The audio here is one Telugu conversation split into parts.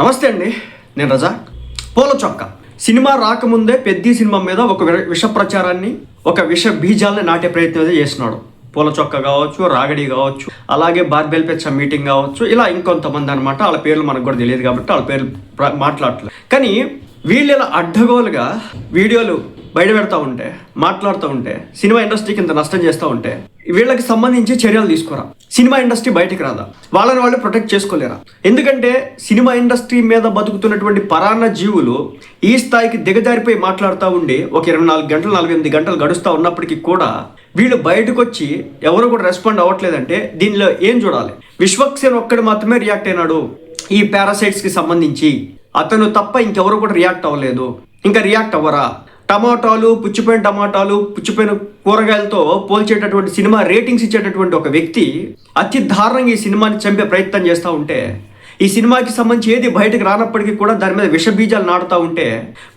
నమస్తే అండి నేను రజా. పూల చొక్క. సినిమా రాకముందే పెద్ద సినిమా మీద ఒక విష ప్రచారాన్ని ఒక విష బీజాలని నాటే ప్రయత్నం అయితే చేస్తున్నాడు. పూల చొక్క కావచ్చు రాగడి కావచ్చు అలాగే బార్బెల్ పెచ్చ మీటింగ్ కావచ్చు ఇలా ఇంకొంతమంది అనమాట వాళ్ళ పేర్లు మనకు కూడా తెలియదు కాబట్టి వాళ్ళ పేర్లు మాట్లాడలేదు కానీ వీళ్ళు ఇలా అడ్డగోలుగా వీడియోలు బయట పెడతా ఉంటే మాట్లాడుతూ ఉంటే సినిమా ఇండస్ట్రీకి ఇంత నష్టం చేస్తూ ఉంటే వీళ్ళకి సంబంధించి చర్యలు తీసుకురా. సినిమా ఇండస్ట్రీ బయటకు రాదా? వాళ్ళని వాళ్ళు ప్రొటెక్ట్ చేసుకోలేరా? ఎందుకంటే సినిమా ఇండస్ట్రీ మీద బతుకుతున్నటువంటి పరాన్న జీవులు ఈ స్థాయికి దిగజారిపోయి మాట్లాడుతూ ఉండి ఒక ఇరవై నాలుగు గంటలు నలభై ఎనిమిది గంటలు గడుస్తూ ఉన్నప్పటికీ కూడా వీళ్ళు బయటకు వచ్చి ఎవరు కూడా రెస్పాండ్ అవ్వట్లేదంటే దీనిలో ఏం చూడాలి? విశ్వక్సేన్ ఒక్కడు మాత్రమే రియాక్ట్ అయినాడు ఈ పారాసైట్స్కి సంబంధించి. అతను తప్ప ఇంకెవరు కూడా రియాక్ట్ అవ్వలేదు. ఇంకా రియాక్ట్ అవ్వరా? టమాటాలు పుచ్చిపోయిన టమాటాలు పుచ్చిపోయిన కూరగాయలతో పోల్చేటటువంటి సినిమా రేటింగ్స్ ఇచ్చేటటువంటి ఒక వ్యక్తి అతి దారుణంగా ఈ సినిమాని చంపే ప్రయత్నం చేస్తూ ఉంటే ఈ సినిమాకి సంబంధించి ఏది బయటకు రానప్పటికీ కూడా దాని మీద విషబీజాలు నాటుతూ ఉంటే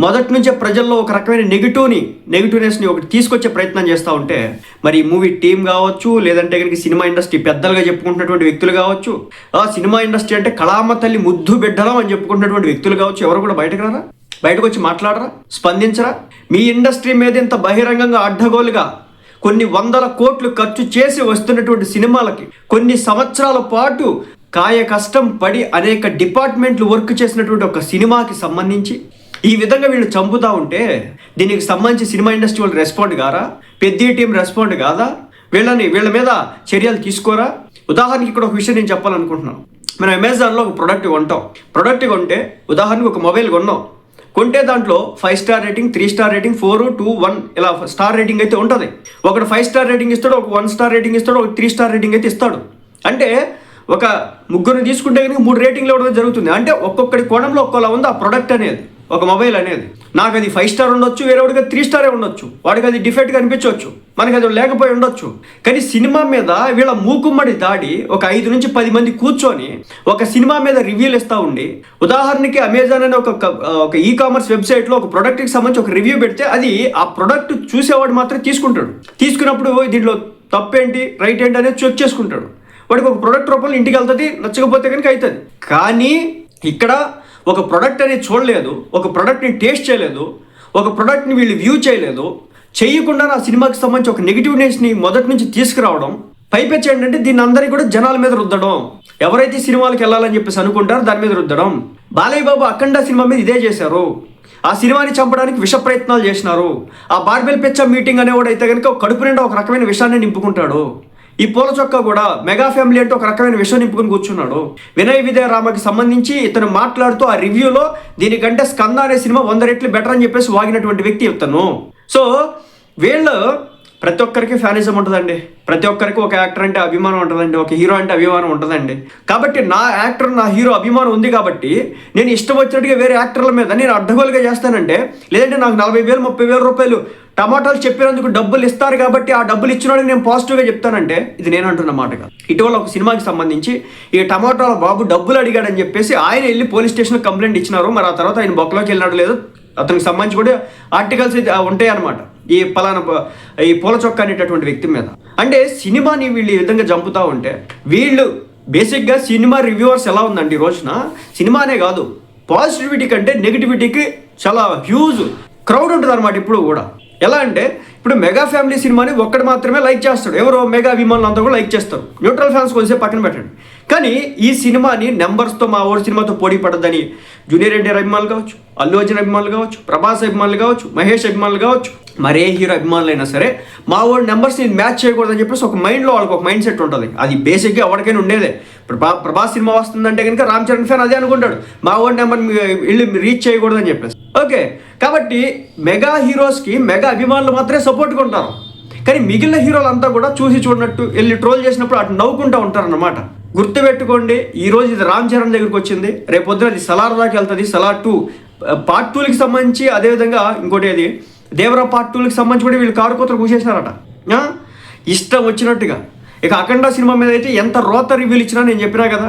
మొదటి నుంచే ప్రజల్లో ఒక రకమైన నెగిటివ్ని నెగిటివ్నెస్ని ఒకటి తీసుకొచ్చే ప్రయత్నం చేస్తూ ఉంటే మరి ఈ మూవీ టీం కావచ్చు లేదంటే కనుక సినిమా ఇండస్ట్రీ పెద్దలుగా చెప్పుకుంటున్నటువంటి వ్యక్తులు కావచ్చు ఆ సినిమా ఇండస్ట్రీ అంటే కళామ తల్లి ముద్దు బిడ్డలం అని చెప్పుకుంటున్నటువంటి వ్యక్తులు కావచ్చు ఎవరు కూడా బయటకు రారా? బయటకు వచ్చి మాట్లాడరా? స్పందించరా? మీ ఇండస్ట్రీ మీద ఇంత బహిరంగంగా అడ్డగోలుగా కొన్ని వందల కోట్లు ఖర్చు చేసి వస్తున్నటువంటి సినిమాలకి కొన్ని సంవత్సరాల పాటు కాయ కష్టం పడి అనేక డిపార్ట్మెంట్లు వర్క్ చేసినటువంటి ఒక సినిమాకి సంబంధించి ఈ విధంగా వీళ్ళు చంపుతా ఉంటే దీనికి సంబంధించి సినిమా ఇండస్ట్రీ వాళ్ళు రెస్పాండ్ కారా? పెద్ద టీం రెస్పాండ్ కాదా? వీళ్ళని వీళ్ళ మీద చర్యలు తీసుకోరా? ఉదాహరణకి ఇక్కడ ఒక విషయం నేను చెప్పాలనుకుంటున్నాను. మనం అమెజాన్లో ఒక ప్రోడక్ట్ కొంటాం. ప్రోడక్ట్ కొంటే ఉదాహరణకు ఒక మొబైల్ కొన్నాం. కొంటే దాంట్లో five star rating three star rating four two one ఇలా స్టార్ రేటింగ్ అయితే ఉంటుంది. ఒకడు ఫైవ్ స్టార్ రేటింగ్ ఇస్తాడు ఒక వన్ స్టార్ రేటింగ్ ఇస్తాడు ఒక త్రీ స్టార్ రేటింగ్ అయితే ఇస్తాడు. అంటే ఒక ముగ్గురు తీసుకుంటే కనుక మూడు రేటింగ్లు ఇవ్వడం జరుగుతుంది. అంటే ఒక్కొక్కడి కోణంలో ఒక్కోలా ఉంది? ఆ ప్రోడక్ట్ అనేది ఒక మొబైల్ అనేది. నాకు అది ఫైవ్ స్టార్ ఉండొచ్చు వేరే వాడికి త్రీ స్టారే ఉండొచ్చు. వాడికి అది డిఫెక్ట్గా అనిపించవచ్చు మనకి అది లేకపోయి ఉండొచ్చు. కానీ సినిమా మీద వీళ్ళ మూకుమ్మడి దాడి ఒక ఐదు నుంచి పది మంది కూర్చొని ఒక సినిమా మీద రివ్యూలు ఇస్తూ ఉండి ఉదాహరణకి అమెజాన్ అనే ఒక ఒక ఈ కామర్స్ వెబ్సైట్లో ఒక ప్రొడక్ట్కి సంబంధించి ఒక రివ్యూ పెడితే అది ఆ ప్రోడక్ట్ చూసేవాడు మాత్రం తీసుకుంటాడు. తీసుకున్నప్పుడు దీంట్లో తప్పేంటి రైట్ ఏంటి అనేది చెక్ చేసుకుంటాడు. వాడికి ఒక ప్రొడక్ట్ రూపంలో ఇంటికి వెళ్తుంది నచ్చకపోతే కనుక అవుతుంది కానీ ఇక్కడ ఒక ప్రోడక్ట్ అనేది చూడలేదు ఒక ప్రోడక్ట్ని టేస్ట్ చేయలేదు ఒక ప్రోడక్ట్ని వీళ్ళు వ్యూ చేయలేదు చేయకుండా నా సినిమాకి సంబంధించి ఒక నెగిటివ్నెస్ని మొదటి నుంచి తీసుకురావడం పైపెచ్చి ఏంటంటే దీన్ని అందరికీ కూడా జనాల మీద రుద్దడం. ఎవరైతే సినిమాలకు వెళ్ళాలని చెప్పేసి అనుకుంటారో దాని మీద రుద్దడం. బాలయ్య బాబు అఖండ సినిమా మీద ఇదే చేశారు. ఆ సినిమాని చంపడానికి విష ప్రయత్నాలు చేసినారు. ఆ బార్బెల్ పెచ్చ మీటింగ్ అనేవాడు అయితే కనుక కడుపు నిండా ఒక రకమైన విషయాన్ని నింపుకుంటాడు. ఈ పూల చొక్క కూడా మెగా ఫ్యామిలీ అంటే ఒక రకమైన విషయం నింపుకుని కూర్చున్నాడు. వినయ్ విజయ రామకి సంబంధించి ఇతను మాట్లాడుతూ ఆ రివ్యూలో దీనికంటే స్కంద అనే సినిమా వంద రెట్లు బెటర్ అని చెప్పేసి వాగినటువంటి వ్యక్తి ఇతను. సో వీళ్ళు ప్రతి ఒక్కరికి ఫ్యానిజం ఉంటుందండి. ప్రతి ఒక్కరికి ఒక యాక్టర్ అంటే అభిమానం ఉంటుందండి. ఒక హీరో అంటే అభిమానం ఉంటుందండి. కాబట్టి నా యాక్టర్ నా హీరో అభిమానం ఉంది కాబట్టి నేను ఇష్టం వచ్చినట్టుగా వేరే యాక్టర్ల మీద నేను అడ్డగోలుగా చేస్తానంటే లేదంటే నాకు నలభై వేలు ముప్పై వేల రూపాయలు టమాటాలు చెప్పినందుకు డబ్బులు ఇస్తారు కాబట్టి ఆ డబ్బులు ఇచ్చినోడికి నేను పాజిటివ్గా చెప్తానంటే ఇది నేను అంటున్న మాటగా ఇటీవల ఒక సినిమాకి సంబంధించి ఈ టమాటాల బాబు డబ్బులు అడిగాడని చెప్పేసి ఆయన వెళ్ళి పోలీస్ స్టేషన్ కంప్లైంట్ ఇచ్చినారు. మరి ఆ తర్వాత ఆయన బొక్కలోకి వెళ్ళినాడు లేదో అతనికి సంబంధించి కూడా ఆర్టికల్స్ ఉంటాయి అనమాట ఈ పలానా ఈ పూల చొక్క అనేటటువంటి వ్యక్తి మీద. అంటే సినిమాని వీళ్ళు ఈ విధంగా చంపుతా ఉంటే వీళ్ళు బేసిక్గా సినిమా రివ్యూవర్స్ ఎలా ఉందండి ఈ రోజున? సినిమానే కాదు పాజిటివిటీ కంటే నెగిటివిటీకి చాలా హ్యూజ్ క్రౌడ్ ఉంటుంది అనమాట ఇప్పుడు కూడా. ఎలా అంటే ఇప్పుడు మెగా ఫ్యామిలీ సినిమాని ఒక్కడు మాత్రమే లైక్ చేస్తాడు. ఎవరో మెగా అభిమానులు అంతా కూడా లైక్ చేస్తారు. న్యూట్రల్ ఫ్యాన్స్ కొంచెం పక్కన పెట్టండి. కానీ ఈ సినిమాని నెంబర్స్తో మా ఓడి సినిమాతో పోటీ పడదని జూనియర్ ఎన్టీఆర్ అభిమానులు కావచ్చు అల్లు అర్జున్ అభిమానులు కావచ్చు ప్రభాస్ అభిమానులు కావచ్చు మహేష్ అభిమానులు కావచ్చు మరే హీరో అభిమానులైనా సరే మా ఓడి నెంబర్స్ని మ్యాచ్ చేయకూడదని చెప్పేసి ఒక మైండ్లో వాళ్ళకి ఒక మైండ్ సెట్ ఉంటుంది. అది బేసిక్గా ఎవరికైనా ఉండేదే. ప్రభా ప్రభాస్ సినిమా వస్తుందంటే కనుక రామ్ చరణ్ ఫ్యాన్ అదే అనుకుంటాడు. మా ఓడి నెంబర్ వెళ్ళి రీచ్ చేయకూడదని చెప్పేసి. ఓకే. కాబట్టి మెగా హీరోస్కి మెగా అభిమానులు మాత్రమే సపోర్ట్గా ఉంటారు కానీ మిగిలిన హీరోలంతా కూడా చూసి చూడనట్టు వెళ్ళి ట్రోల్ చేసినప్పుడు అటు నవ్వుకుంటూ ఉంటారన్నమాట. గుర్తుపెట్టుకోండి ఈరోజు ఇది రామ్ చరణ్ దగ్గరికి వచ్చింది. రేపు పొద్దున అది సలార్ దాకా వెళ్తుంది సలార్ టూ. పార్ట్ టూలకి సంబంధించి అదేవిధంగా ఇంకోటి అది దేవరా పార్ట్ టూలకి సంబంధించి కూడా వీళ్ళు కారు కూతురు కూసేసినారట ఇష్టం వచ్చినట్టుగా. ఇక అఖండ సినిమా మీద అయితే ఎంత రోత రివ్యూలు ఇచ్చినా నేను చెప్పినా కదా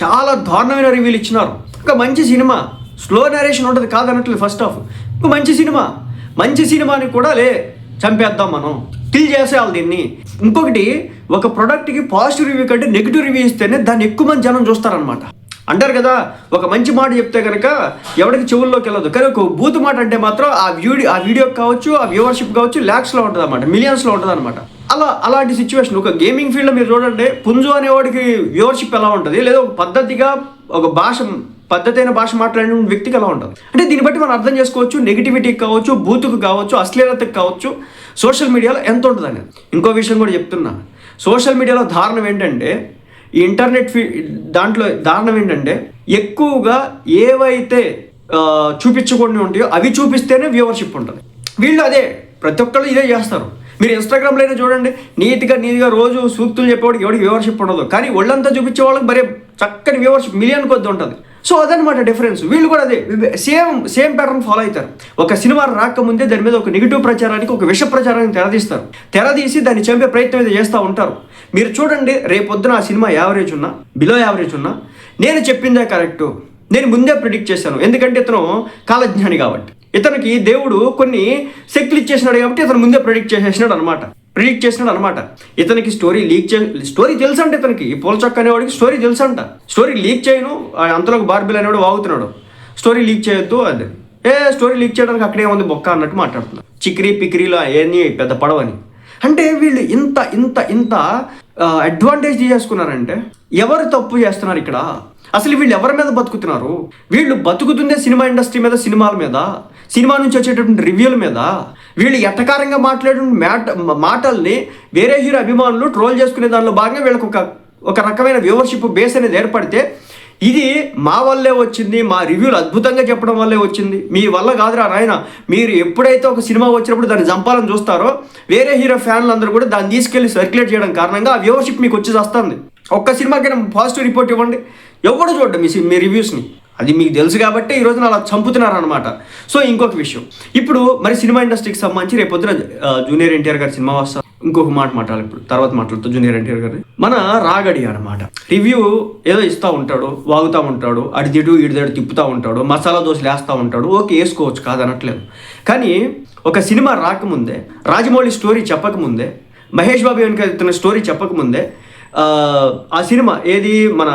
చాలా దారుణమైన రివ్యూలు ఇచ్చినారు. ఒక మంచి సినిమా. స్లో నరేషన్ ఉంటుంది కాదన్నట్లు ఫస్ట్ హాఫ్ ఒక మంచి సినిమా. మంచి సినిమాని కూడా లే చంపేద్దాం మనం. కిల్ చేసేయాలి దీన్ని. ఇంకొకటి ఒక ప్రోడక్ట్కి పాజిటివ్ రివ్యూ కంటే నెగిటివ్ రివ్యూ ఇస్తేనే దాన్ని ఎక్కువ మంది జనం చూస్తారనమాట అంటారు కదా ఒక మంచి మాట చెప్తే కనుక ఎవరికి చెవుల్లోకి వెళ్ళదు. కానీ ఒక బూత్ మాట అంటే మాత్రం ఆ వీడియో ఆ వీడియో కావచ్చు ఆ వ్యూవర్షిప్ కావచ్చు ల్యాక్స్లో ఉంటుంది అనమాట మిలియన్స్లో ఉంటుంది అనమాట అలా అలాంటి సిచ్యువేషన్ ఒక గేమింగ్ ఫీల్డ్లో మీరు చూడండి పుంజు అనేవాడికి వ్యూవర్షిప్ ఎలా ఉంటుంది? లేదా ఒక పద్ధతిగా ఒక భాష పద్ధతి అయిన భాష మాట్లాడిన వ్యక్తికి ఎలా ఉంటుంది అంటే దీన్ని బట్టి మనం అర్థం చేసుకోవచ్చు నెగిటివిటీకి కావచ్చు బూతుకు కావచ్చు అశ్లీలతకు కావచ్చు సోషల్ మీడియాలో ఎంత ఉంటుంది అనేది. ఇంకో విషయం కూడా చెప్తున్నా. సోషల్ మీడియాలో దారుణం ఏంటంటే ఈ ఇంటర్నెట్ ఫీ దాంట్లో దారుణం ఏంటంటే ఎక్కువగా ఏవైతే చూపించుకొని చూపించకుండా ఉంటాయో అవి చూపిస్తేనే వ్యూవర్షిప్ ఉంటుంది. వీళ్ళు అదే ప్రతి ఒక్కళ్ళు ఇదే చేస్తారు. మీరు ఇన్స్టాగ్రామ్లో అయినా చూడండి నీట్గా నీట్గా రోజు సూక్తులు చెప్పేవాడికి ఎవరికి వ్యూవర్షిప్ ఉండదు. కానీ ఒళ్ళంతా చూపించే వాళ్ళకి మరే చక్కని వ్యూవర్షిప్ మిలియన్ కొద్ది ఉంటుంది. సో అదనమాట డిఫరెన్స్ వీళ్ళు కూడా అదే. సేమ్ సేమ్ ప్యాటర్న్ ఫాలో అవుతారు. ఒక సినిమా రాకముందే దాని మీద ఒక నెగిటివ్ ప్రచారానికి ఒక విష ప్రచారానికి తెరదీస్తారు తెరదీసి దాన్ని చంపే ప్రయత్నం అయితే చేస్తూ ఉంటారు. మీరు చూడండి రేపొద్దున ఆ సినిమా యావరేజ్ ఉన్నా బిలో యావరేజ్ ఉన్నా నేను చెప్పిందే కరెక్ట్ నేను ముందే ప్రిడిక్ట్ చేశాను. ఎందుకంటే ఇతను కాలజ్ఞాని కాబట్టి. ఇతనికి దేవుడు కొన్ని శక్తులు ఇచ్చేసినాడు కాబట్టి ఇతను ముందే ప్రిడిక్ట్ చేసేసినాడు అనమాట ప్రిడిక్ట్ చేసినాడు అనమాట ఇతనికి స్టోరీ లీక్ చే స్టోరీ తెలుసు అంట ఇతనికి. ఈ పూల అనేవాడికి స్టోరీ తెలుసు అంట స్టోరీ లీక్ చేయను అంతలోకి అంతలో బార్బిల్ అనేవాడు వాగుతున్నాడు. స్టోరీ లీక్ చేయొద్దు అది. ఏ స్టోరీ లీక్ చేయడానికి అక్కడే ఉంది బొక్క అన్నట్టు మాట్లాడుతున్నాడు చిక్రీ పిక్రీలు అవన్నీ పెద్ద పడవని. అంటే వీళ్ళు ఇంత ఇంత ఇంత అడ్వాంటేజ్ చేసుకున్నారంటే ఎవరు తప్పు చేస్తున్నారు ఇక్కడ? అసలు వీళ్ళు ఎవరి మీద బతుకుతున్నారు? వీళ్ళు బతుకుతుందే సినిమా ఇండస్ట్రీ మీద సినిమాల మీద? సినిమా నుంచి వచ్చేటటువంటి రివ్యూల మీద? వీళ్ళు ఎట్టకారంగా మాట్లాడిన మాట మాటల్ని వేరే హీరో అభిమానులు ట్రోల్ చేసుకునే దానిలో భాగంగా వీళ్ళకు ఒక ఒక రకమైన వ్యూవర్షిప్ బేస్ అనేది ఏర్పడితే ఇది మా వల్లే వచ్చింది మా రివ్యూలు అద్భుతంగా చెప్పడం వల్లే వచ్చింది. మీ వల్ల కాదురా నాయన. మీరు ఎప్పుడైతే ఒక సినిమా వచ్చినప్పుడు దాన్ని చంపాలని చూస్తారో వేరే హీరో ఫ్యాన్లు అందరూ కూడా దాన్ని తీసుకెళ్ళి సర్క్యులేట్ చేయడం కారణంగా ఆ వ్యూవర్షిప్ మీకు వచ్చి వస్తుంది ఒక్క సినిమాకైనా పాజిటివ్ రిపోర్ట్ ఇవ్వండి. ఎవడు చూడండి మీ మీ రివ్యూస్ని? అది మీకు తెలుసు కాబట్టి ఈ రోజున అలా చంపుతున్నారు అనమాట సో ఇంకొక విషయం. ఇప్పుడు మరి సినిమా ఇండస్ట్రీకి సంబంధించి రేపు పొద్దున జూనియర్ ఎన్టీఆర్ గారి సినిమా వస్తా. ఇంకొక మాట మాట్లాడాలి ఇప్పుడు. తర్వాత మాట్లాడుతూ జూనియర్ ఎన్టీఆర్ గారి మన రాగడి అనమాట రివ్యూ ఏదో ఇస్తూ ఉంటాడు వాగుతూ ఉంటాడు అడిదిడు ఇడిదడు తిప్పుతూ ఉంటాడు మసాలా దోశలు వేస్తూ ఉంటాడు ఓకే వేసుకోవచ్చు కాదనట్లేదు కానీ ఒక సినిమా రాకముందే రాజమౌళి స్టోరీ చెప్పకముందే మహేష్ బాబు వెనుక ఇతని స్టోరీ చెప్పకముందే ఆ సినిమా ఏది? మన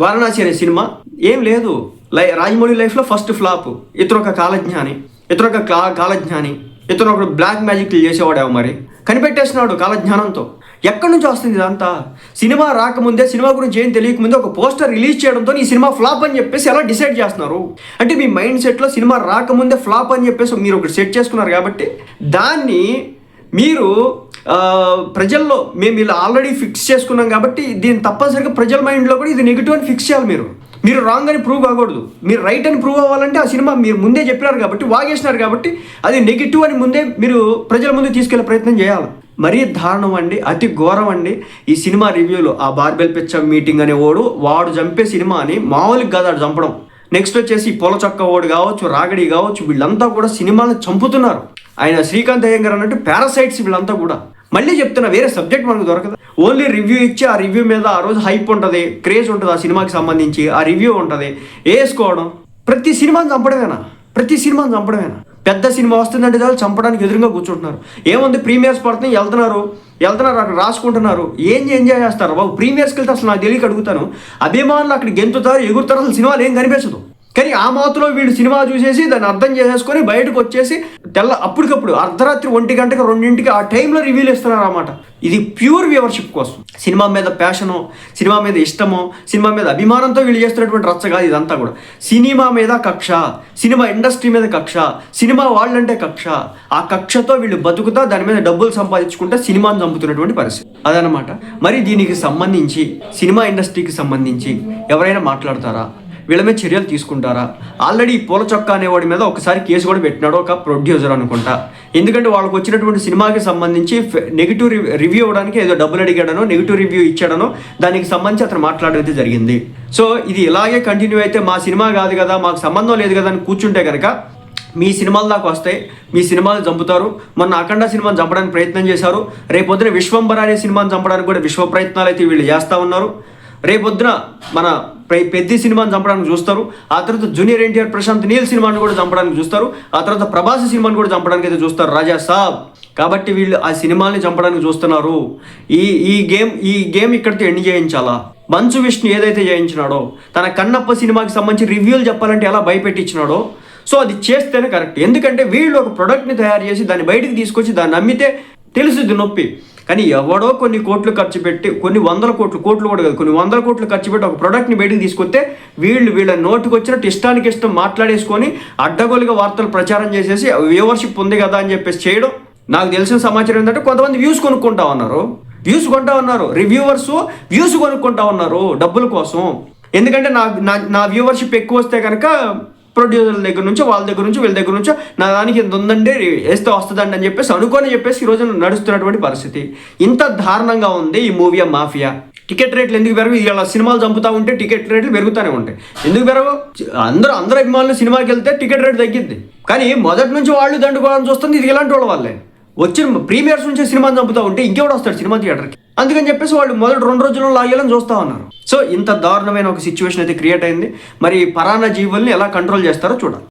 వారణాసి అనే సినిమా ఏం లేదు. లై రాజమౌళి లైఫ్లో ఫస్ట్ ఫ్లాప్. ఇతను ఒక కాలజ్ఞాని ఇతను ఒక కా కాలజ్ఞాని ఇతను ఒక బ్లాక్ మ్యాజిక్లు చేసేవాడేమో మరి. కనిపెట్టేసినాడు కాలజ్ఞానంతో. ఎక్కడి నుంచి వస్తుంది ఇదంతా? సినిమా రాకముందే సినిమా గురించి ఏం తెలియకముందే ఒక పోస్టర్ రిలీజ్ చేయడంతో ఈ సినిమా ఫ్లాప్ అని చెప్పేసి ఎలా డిసైడ్ చేస్తున్నారు? అంటే మీ మైండ్ సెట్లో సినిమా రాకముందే ఫ్లాప్ అని చెప్పేసి మీరు ఒకటి సెట్ చేసుకున్నారు కాబట్టి దాన్ని మీరు ప్రజల్లో మేము ఇలా ఆల్రెడీ ఫిక్స్ చేసుకున్నాం కాబట్టి దీన్ని తప్పనిసరిగా ప్రజల మైండ్లో కూడా ఇది నెగిటివ్ అని ఫిక్స్ చేయాలి మీరు. మీరు రాంగ్ అని ప్రూవ్ కాకూడదు మీరు రైట్ అని ప్రూవ్ అవ్వాలంటే ఆ సినిమా మీరు ముందే చెప్పినారు కాబట్టి వాగేసినారు కాబట్టి అది నెగిటివ్ అని ముందే మీరు ప్రజల ముందు తీసుకెళ్ళే ప్రయత్నం చేయాలి. మరీ దారుణం అండి అతి ఘోరం అండి. ఈ సినిమా రివ్యూలో ఆ బార్బెల్ పిచ్చ మీటింగ్ అనే వాడు వాడు చంపే సినిమాని మామూలుగా కాదు చంపడం. నెక్స్ట్ వచ్చేసి పొల ఓడు కావచ్చు రాగడి కావచ్చు వీళ్ళంతా కూడా సినిమాలను చంపుతున్నారు. ఆయన శ్రీకాంత్ అయ్యంగారు అన్నట్టు పారాసైట్స్ వీళ్ళంతా కూడా. మళ్ళీ చెప్తున్నా వేరే సబ్జెక్ట్ మనకు దొరకదు. ఓన్లీ రివ్యూ ఇచ్చి ఆ రివ్యూ మీద ఆ రోజు హైప్ ఉంటుంది క్రేజ్ ఉంటుంది ఆ సినిమాకి సంబంధించి ఆ రివ్యూ ఉంటుంది. వేసుకోవడం ప్రతి సినిమాని చంపడమేనా? ప్రతి సినిమాని చంపడమేనా? పెద్ద సినిమా వస్తుందంటే చాలు చంపడానికి ఎదురుగా కూర్చుంటున్నారు. ఏముంది ప్రీమియర్స్ పడుతుంది వెళ్తున్నారు. వెళ్తున్నారు అక్కడ రాసుకుంటున్నారు. ఏం ఎంజాయ్ చేస్తారు? బాబు ప్రీమియర్స్కి వెళ్తే అసలు నాకు తెలియక అడుగుతాను. అభిమానులు అక్కడ గెంతుతారు ఎగురుతారు అసలు సినిమాలు ఏం కనిపించదు. కానీ ఆ మాత్రలో వీడు సినిమా చూసేసి దాన్ని అర్థం చేసేసుకొని బయటకు వచ్చేసి తెల్ల అప్పటికప్పుడు అర్ధరాత్రి ఒంటి గంటకి రెండింటికి ఆ టైంలో రివ్యూలు ఇస్తున్నారు అన్నమాట ఇది ప్యూర్ వ్యూవర్షిప్ కోసం. సినిమా మీద ప్యాషను సినిమా మీద ఇష్టమో సినిమా మీద అభిమానంతో వీళ్ళు చేస్తున్నటువంటి రచ్చ కాదు ఇదంతా కూడా. సినిమా మీద కక్ష సినిమా ఇండస్ట్రీ మీద కక్ష సినిమా వాళ్ళంటే కక్ష. ఆ కక్షతో వీళ్ళు బతుకుతా దాని మీద డబ్బులు సంపాదించుకుంటే సినిమాను చంపుతున్నటువంటి పరిస్థితి. అదనమాట మరి దీనికి సంబంధించి సినిమా ఇండస్ట్రీకి సంబంధించి ఎవరైనా మాట్లాడతారా? వీళ్ళ మీద చర్యలు తీసుకుంటారా? ఆల్రెడీ పూల చొక్కా అనేవాడి మీద ఒకసారి కేసు కూడా పెట్టినాడు ఒక ప్రొడ్యూసర్ అనుకుంటా. ఎందుకంటే వాళ్ళకి వచ్చినటువంటి సినిమాకి సంబంధించి నెగిటివ్ రివ్యూ ఇవ్వడానికి ఏదో డబ్బులు అడిగాడనో నెగిటివ్ రివ్యూ ఇచ్చాడనో దానికి సంబంధించి అతను మాట్లాడడం అయితే జరిగింది. సో ఇది ఇలాగే కంటిన్యూ అయితే మా సినిమా కాదు కదా మాకు సంబంధం లేదు కదా అని కూర్చుంటే కనుక మీ సినిమాల దాకా వస్తాయి మీ సినిమాలు చంపుతారు. మొన్న అఖండ సినిమాని చంపడానికి ప్రయత్నం చేశారు. రేపొద్దున విశ్వంబర అనే సినిమాని చంపడానికి కూడా విశ్వ ప్రయత్నాలు అయితే వీళ్ళు చేస్తూ ఉన్నారు. రేపొద్దున మన పెద్ద సినిమాని చంపడానికి చూస్తారు. ఆ తర్వాత జూనియర్ ఎన్టీఆర్ ప్రశాంత్ నీల్ సినిమాని కూడా చంపడానికి చూస్తారు. ఆ తర్వాత ప్రభాస్ సినిమాని కూడా చంపడానికి అయితే చూస్తారు రాజా సాబ్. కాబట్టి వీళ్ళు ఆ సినిమాల్ని చంపడానికి చూస్తున్నారు. ఈ ఈ గేమ్ ఈ గేమ్ ఇక్కడితో ఎండ్ చేయించాలా? మంచు విష్ణు ఏదైతే చేయించినాడో తన కన్నప్ప సినిమాకి సంబంధించి రివ్యూలు చెప్పాలంటే ఎలా భయపెట్టించినాడో సో అది చేస్తేనే కరెక్ట్. ఎందుకంటే వీళ్ళు ఒక ప్రోడక్ట్ని తయారు చేసి దాన్ని బయటికి తీసుకొచ్చి దాన్ని నమ్మితే తెలుసుది నొప్పి. కానీ ఎవడో కొన్ని కోట్లు ఖర్చు పెట్టి కొన్ని వందల కోట్లు కోట్లు కూడా కాదు కొన్ని వందల కోట్లు ఖర్చు పెట్టి ఒక ప్రోడక్ట్ని బయటికి తీసుకొస్తే వీళ్ళు వీళ్ళ నోటుకు వచ్చినట్టు ఇష్టానికి ఇష్టం మాట్లాడేసుకొని అడ్డగోలుగా వార్తలు ప్రచారం చేసేసి వ్యూవర్షిప్ ఉంది కదా అని చెప్పేసి చేయడం. నాకు తెలిసిన సమాచారం ఏంటంటే కొంతమంది వ్యూస్ కొనుక్కుంటా ఉన్నారు. వ్యూస్ కొంటా ఉన్నారు. రివ్యూవర్స్ వ్యూస్ కొనుక్కుంటా ఉన్నారు డబ్బుల కోసం. ఎందుకంటే నా నా నా వ్యూవర్షిప్ ఎక్కువ వస్తే కనుక ప్రొడ్యూసర్ల దగ్గర నుంచి వాళ్ళ దగ్గర నుంచి వీళ్ళ దగ్గర నుంచి నా దానికి ఇంత ఉందండి వేస్తే వస్తుందండి అని చెప్పేసి అనుకొని చెప్పేసి ఈ రోజు నడుస్తున్నటువంటి పరిస్థితి. ఇంత దారుణంగా ఉంది ఈ మూవీ మాఫియా. టికెట్ రేట్లు ఎందుకు పెరగవు? ఇలా సినిమాలు చంపుతా ఉంటే టికెట్ రేట్లు పెరుగుతూనే ఉంటాయి. ఎందుకు పెరగవు? అందరూ అందరు అభిమానులు సినిమాకి వెళ్తే టికెట్ రేట్ తగ్గింది కానీ మొదటి నుంచి వాళ్ళు దండుకోవాలని చూస్తుంది ఇది ఇలాంటి వాళ్ళ వాళ్ళే వచ్చిన ప్రీమియర్స్ నుంచి సినిమాని చంపుతా ఉంటే ఇంకెవడు వస్తాడు సినిమా థియేటర్కి? అందుకని చెప్పేసి వాళ్ళు మొదటి రెండు రోజుల్లో లాగేయాలని చూస్తా ఉన్నారు. సో ఇంత దారుణమైన ఒక సిచ్యువేషన్ అయితే క్రియేట్ అయింది. మరి పరాన్న జీవుల్ని ఎలా కంట్రోల్ చేస్తారో చూడాలి.